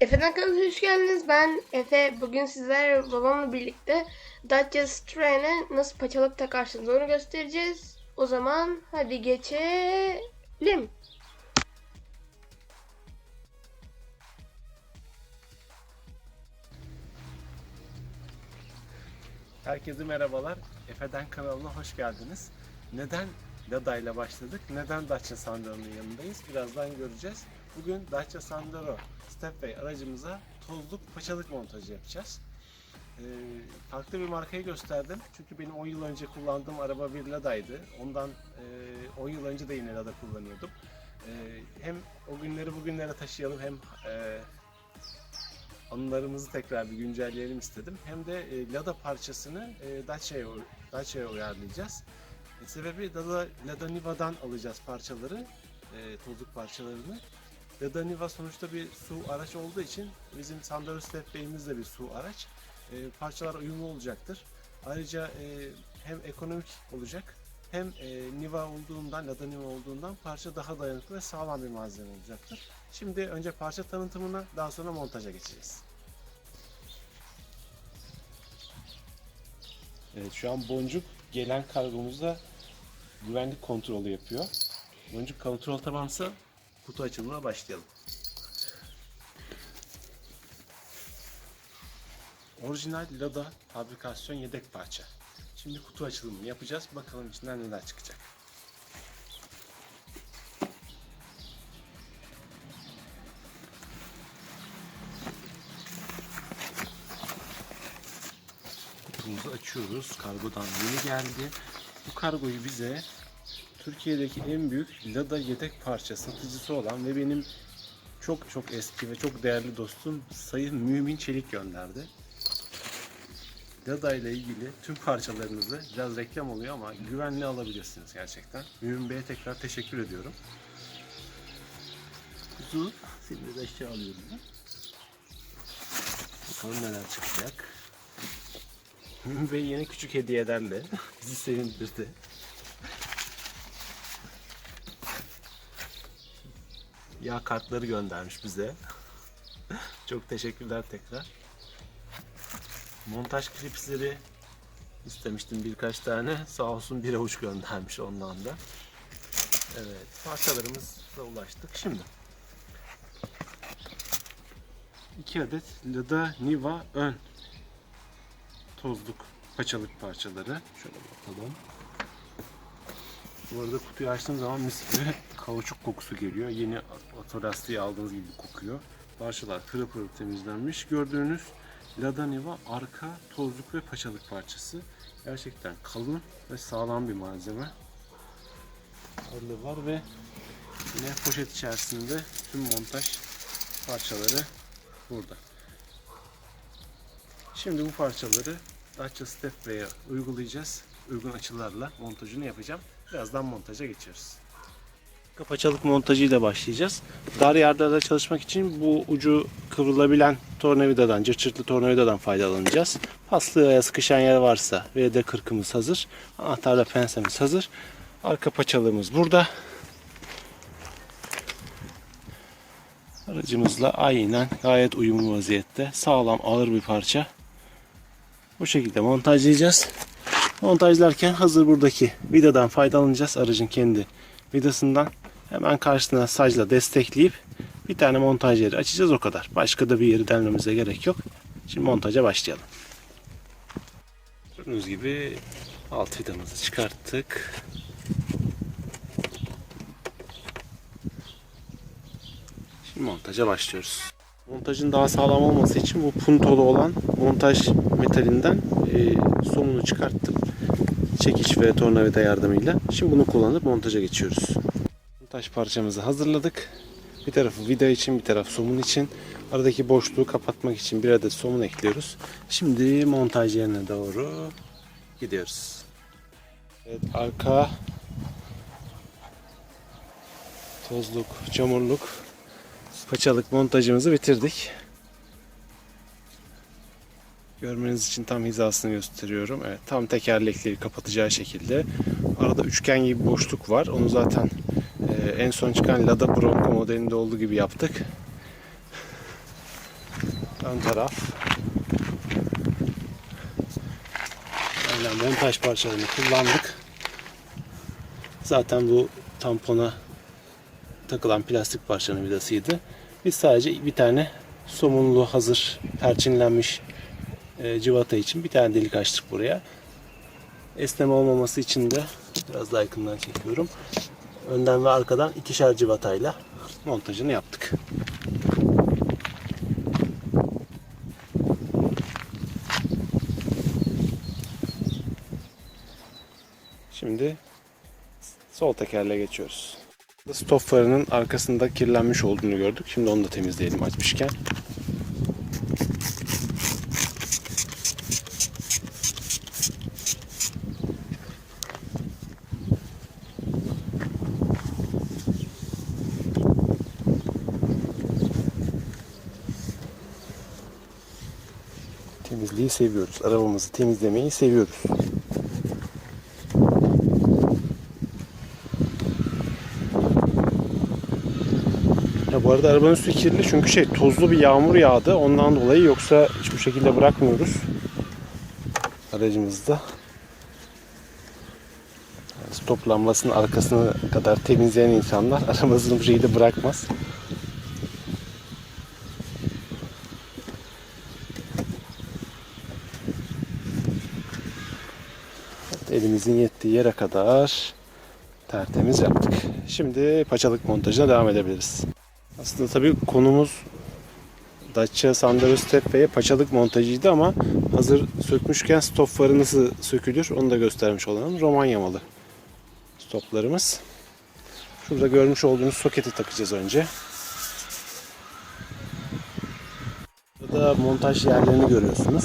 Efe'den kanalına hoş geldiniz. Ben Efe. Bugün sizler babamla birlikte Dacia Strain'e nasıl paçalık takarsınız onu göstereceğiz. O zaman hadi geçelim. Herkese merhabalar. Efeden kanalına hoş geldiniz. Neden Lada ile başladık? Neden Dacia Sandero'nun yanındayız? Birazdan göreceğiz. Bugün Dacia Sandero Stepway aracımıza tozluk paçalık montajı yapacağız. Ee, farklı bir markayı gösterdim. Çünkü benim 10 yıl önce kullandığım araba bir Lada'ydı. Ondan e, 10 yıl önce de yine Lada kullanıyordum. E, hem o günleri bugünlere taşıyalım hem e, anılarımızı tekrar bir güncelleyelim istedim. Hem de e, Lada parçasını e, Dacia'ya Dacia'ya uyarlayacağız. E, sebebi Lada, Lada Niva'dan alacağız parçaları, e, tozluk parçalarını. Lada Niva sonuçta bir su araç olduğu için bizim Sandero Stepway'imiz de bir su araç. E, parçalar uyumlu olacaktır. Ayrıca e, hem ekonomik olacak hem e, Niva olduğundan, Lada Niva olduğundan parça daha dayanıklı ve sağlam bir malzeme olacaktır. Şimdi önce parça tanıtımına daha sonra montaja geçeceğiz. Evet şu an Boncuk gelen kargomuzda güvenlik kontrolü yapıyor. Boncuk kontrol tamamsa kutu açılımına başlayalım. Orijinal Lada fabrikasyon yedek parça. Şimdi kutu açılımını yapacağız. Bakalım içinden neler çıkacak. Kutumuzu açıyoruz. Kargodan yeni geldi. Bu kargoyu bize Türkiye'deki en büyük Lada yedek parça satıcısı olan ve benim çok çok eski ve çok değerli dostum Sayın Mümin Çelik gönderdi. Lada ile ilgili tüm parçalarınızı biraz reklam oluyor ama güvenli alabilirsiniz gerçekten. Mümin Bey'e tekrar teşekkür ediyorum. Kutu şimdi de aşağı alıyorum ben. Bakalım neler çıkacak. Mümin Bey yine küçük hediyelerle bizi sevindirdi. Yağ kartları göndermiş bize. Çok teşekkürler tekrar. Montaj klipsleri istemiştim birkaç tane. Sağ olsun bir avuç göndermiş ondan da. Evet, parçalarımızla ulaştık. Şimdi iki adet Lada Niva ön tozluk paçalık parçaları. Şöyle bakalım. Bu arada kutuyu açtığım zaman mis gibi kauçuk kokusu geliyor. Yeni otolastiği aldığınız gibi kokuyor. Parçalar pırıl pırıl temizlenmiş. Gördüğünüz Lada Niva arka tozluk ve paçalık parçası. Gerçekten kalın ve sağlam bir malzeme. Ağırlığı var ve yine poşet içerisinde tüm montaj parçaları burada. Şimdi bu parçaları Dacia Stepway'e uygulayacağız. Uygun açılarla montajını yapacağım. Birazdan montaja geçiyoruz. Kapaçalık montajıyla başlayacağız. Dar yerlerde çalışmak için bu ucu kıvrılabilen tornavidadan, cırçırtlı tornavidadan faydalanacağız. Paslığa sıkışan yer varsa ve de kırkımız hazır. Anahtarla pensemiz hazır. Arka paçalığımız burada. Aracımızla aynen gayet uyumlu vaziyette. Sağlam ağır bir parça. Bu şekilde montajlayacağız. Montajlarken hazır buradaki vidadan faydalanacağız. Aracın kendi vidasından. Hemen karşısına sacla destekleyip bir tane montaj yeri açacağız o kadar. Başka da bir yeri delmemize gerek yok. Şimdi montaja başlayalım. Gördüğünüz gibi alt vidamızı çıkarttık. Şimdi montaja başlıyoruz. Montajın daha sağlam olması için bu puntolu olan montaj metalinden e, somunu çıkarttım. Çekiç ve tornavida yardımıyla. Şimdi bunu kullanıp montaja geçiyoruz. Montaj parçamızı hazırladık. Bir tarafı vida için, bir taraf somun için. Aradaki boşluğu kapatmak için bir adet somun ekliyoruz. Şimdi montaj yerine doğru gidiyoruz. Evet, arka tozluk, çamurluk, paçalık montajımızı bitirdik. Görmeniz için tam hizasını gösteriyorum. Evet, tam tekerlekleri kapatacağı şekilde. Arada üçgen gibi boşluk var. Onu zaten e, en son çıkan Lada Bronco modelinde olduğu gibi yaptık. ön taraf. Böyle montaj parçalarını kullandık. Zaten bu tampona takılan plastik parçanın vidasıydı. Biz sadece bir tane somunlu hazır perçinlenmiş e, civata için bir tane delik açtık buraya. Esneme olmaması için de biraz daha yakından çekiyorum. Önden ve arkadan ikişer civatayla montajını yaptık. Şimdi sol tekerle geçiyoruz. Stop farının arkasında kirlenmiş olduğunu gördük. Şimdi onu da temizleyelim açmışken. Temizliği seviyoruz. Arabamızı temizlemeyi seviyoruz. Ya bu arada arabanın üstü kirli çünkü şey tozlu bir yağmur yağdı. Ondan dolayı yoksa hiçbir şekilde bırakmıyoruz. Aracımızda. Yani Stop lambasının arkasına kadar temizleyen insanlar arabasını bu şekilde bırakmaz. Elimizin yettiği yere kadar tertemiz yaptık. Şimdi paçalık montajına devam edebiliriz. Aslında tabii konumuz Dacia Sandero Stepway'e paçalık montajıydı ama hazır sökmüşken stop farı nasıl sökülür onu da göstermiş olalım. Romanya malı stoplarımız. Şurada görmüş olduğunuz soketi takacağız önce. Burada montaj yerlerini görüyorsunuz.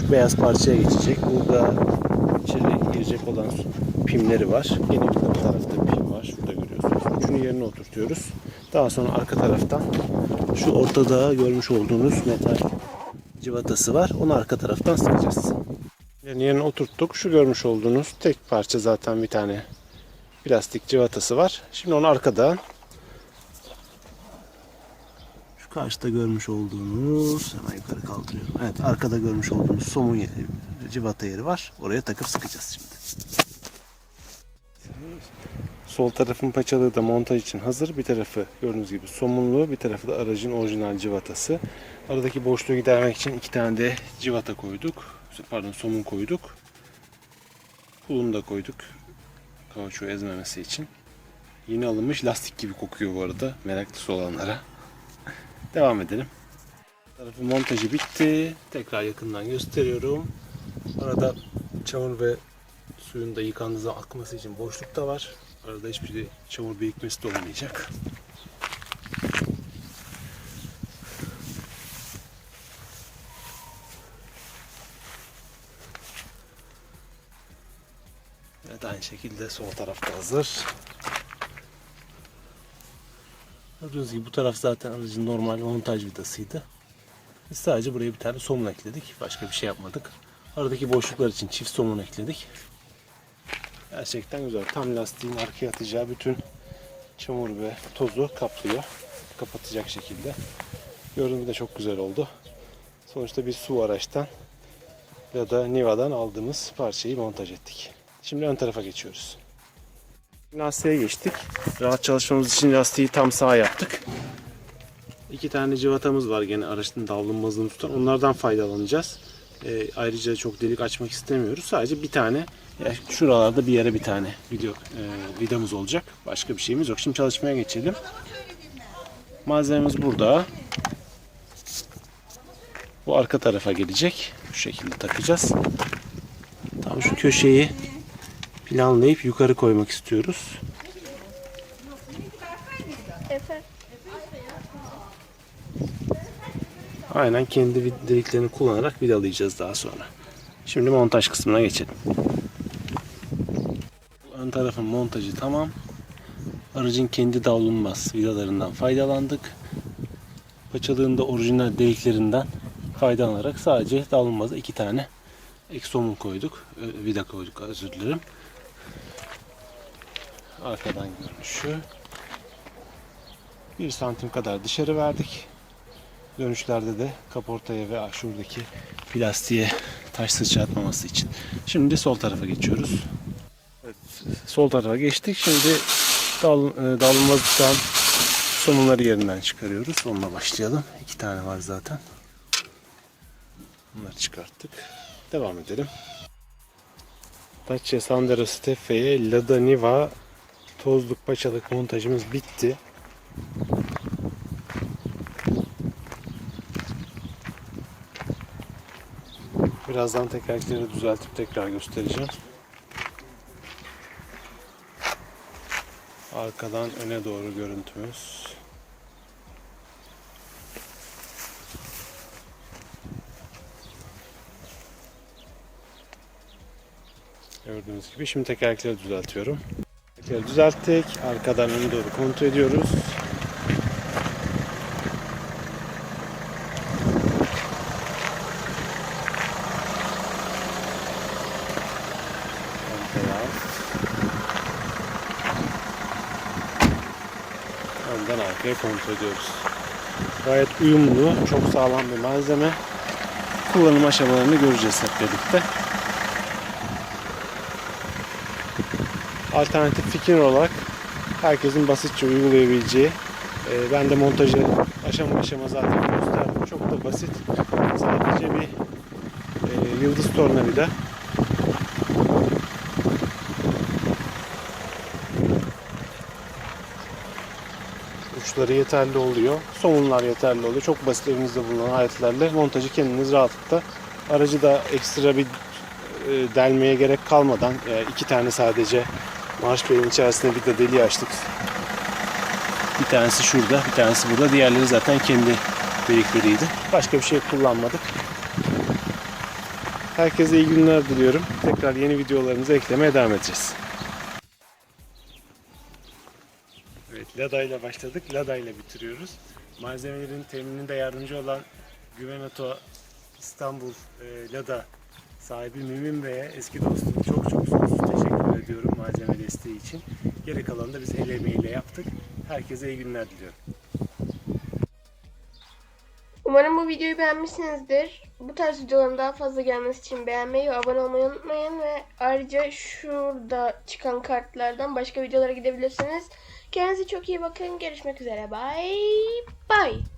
Şu beyaz parçaya geçecek. Burada girecek olan pimleri var. Yine bir tarafta pim var. Şurada görüyorsunuz. Üçünü yerine oturtuyoruz. Daha sonra arka taraftan şu ortada görmüş olduğunuz metal civatası var. Onu arka taraftan sıkacağız. Yani yerine oturttuk. Şu görmüş olduğunuz tek parça zaten bir tane plastik civatası var. Şimdi onu arkadan şu karşıda görmüş olduğunuz hemen yukarı kaldırıyorum. Evet arkada görmüş olduğunuz somun yeri, civata yeri var. Oraya takıp sıkacağız şimdi. Sol tarafın paçalığı da montaj için hazır. Bir tarafı gördüğünüz gibi somunlu, bir tarafı da aracın orijinal civatası. Aradaki boşluğu gidermek için iki tane de civata koyduk. Pardon somun koyduk. Pulunu da koyduk. Kauçuğu ezmemesi için. Yeni alınmış lastik gibi kokuyor bu arada. Meraklısı olanlara. Devam edelim. Tarafın montajı bitti. Tekrar yakından gösteriyorum. Arada çamur ve suyun da yıkandığı zaman akması için boşluk da var. Arada hiçbir şey çamur birikmesi de olmayacak. Evet aynı şekilde sol tarafta hazır. Gördüğünüz gibi bu taraf zaten aracın normal montaj vidasıydı. Biz sadece buraya bir tane somun ekledik. Başka bir şey yapmadık. Aradaki boşluklar için çift somun ekledik. Gerçekten güzel. Tam lastiğin arkaya atacağı bütün çamur ve tozu kaplıyor. Kapatacak şekilde. Görünümü de çok güzel oldu. Sonuçta bir su araçtan ya da Niva'dan aldığımız parçayı montaj ettik. Şimdi ön tarafa geçiyoruz. Lastiğe geçtik. Rahat çalışmamız için lastiği tam sağ yaptık. İki tane civatamız var gene araçın davlumbazını tutan. Onlardan faydalanacağız. Ee, ayrıca çok delik açmak istemiyoruz. Sadece bir tane şuralarda bir yere bir tane video e, vidamız olacak. Başka bir şeyimiz yok. Şimdi çalışmaya geçelim. Malzememiz burada. Bu arka tarafa gelecek. Şu şekilde takacağız. Tam şu köşeyi planlayıp yukarı koymak istiyoruz. Aynen kendi deliklerini kullanarak vidalayacağız daha sonra. Şimdi montaj kısmına geçelim. Ön tarafın montajı tamam. Aracın kendi davlumbaz vidalarından faydalandık. Paçalığında orijinal deliklerinden faydalanarak sadece davlumbazda iki tane ek somun koyduk. Vida koyduk özür dilerim. Arkadan görünüşü. 1 santim kadar dışarı verdik. Dönüşlerde de kaportaya ve şuradaki plastiğe taş sıçratmaması için. Şimdi sol tarafa geçiyoruz. Evet, sol tarafa geçtik. Şimdi dal, e, dalmazlıktan somunları yerinden çıkarıyoruz. Onunla başlayalım. İki tane var zaten. Bunları çıkarttık. Devam edelim. Dacia Sandero Steffe'ye Lada Niva tozluk paçalık montajımız bitti. Birazdan tekerlekleri düzeltip tekrar göstereceğim. Arkadan öne doğru görüntümüz. Gördüğünüz gibi şimdi tekerlekleri düzeltiyorum. Tekerleri düzelttik. Arkadan öne doğru kontrol ediyoruz. Ön beyaz. Önden arkaya kontrol ediyoruz. Gayet uyumlu, çok sağlam bir malzeme. Kullanım aşamalarını göreceğiz hep birlikte. Alternatif fikir olarak herkesin basitçe uygulayabileceği e, ben de montajı aşama aşama zaten gösterdim. Çok da basit. Sadece bir e, yıldız tornavida uçları yeterli oluyor. Somunlar yeterli oluyor. Çok basit evinizde bulunan aletlerle montajı kendiniz rahatlıkla aracı da ekstra bir e, delmeye gerek kalmadan e, iki tane sadece marş beynin içerisinde bir de deliği açtık. Bir tanesi şurada, bir tanesi burada. Diğerleri zaten kendi delikleriydi. Başka bir şey kullanmadık. Herkese iyi günler diliyorum. Tekrar yeni videolarımızı eklemeye devam edeceğiz. Lada ile başladık. Lada ile bitiriyoruz. Malzemelerin temininde yardımcı olan Güven Oto İstanbul e, Lada sahibi Mümin Bey'e eski dostum çok çok sonsuz teşekkür ediyorum malzeme desteği için. Geri kalanı da biz el emeğiyle yaptık. Herkese iyi günler diliyorum. Umarım bu videoyu beğenmişsinizdir. Bu tarz videoların daha fazla gelmesi için beğenmeyi ve abone olmayı unutmayın ve ayrıca şurada çıkan kartlardan başka videolara gidebilirsiniz. Kendinize çok iyi bakın. Görüşmek üzere. Bye bye.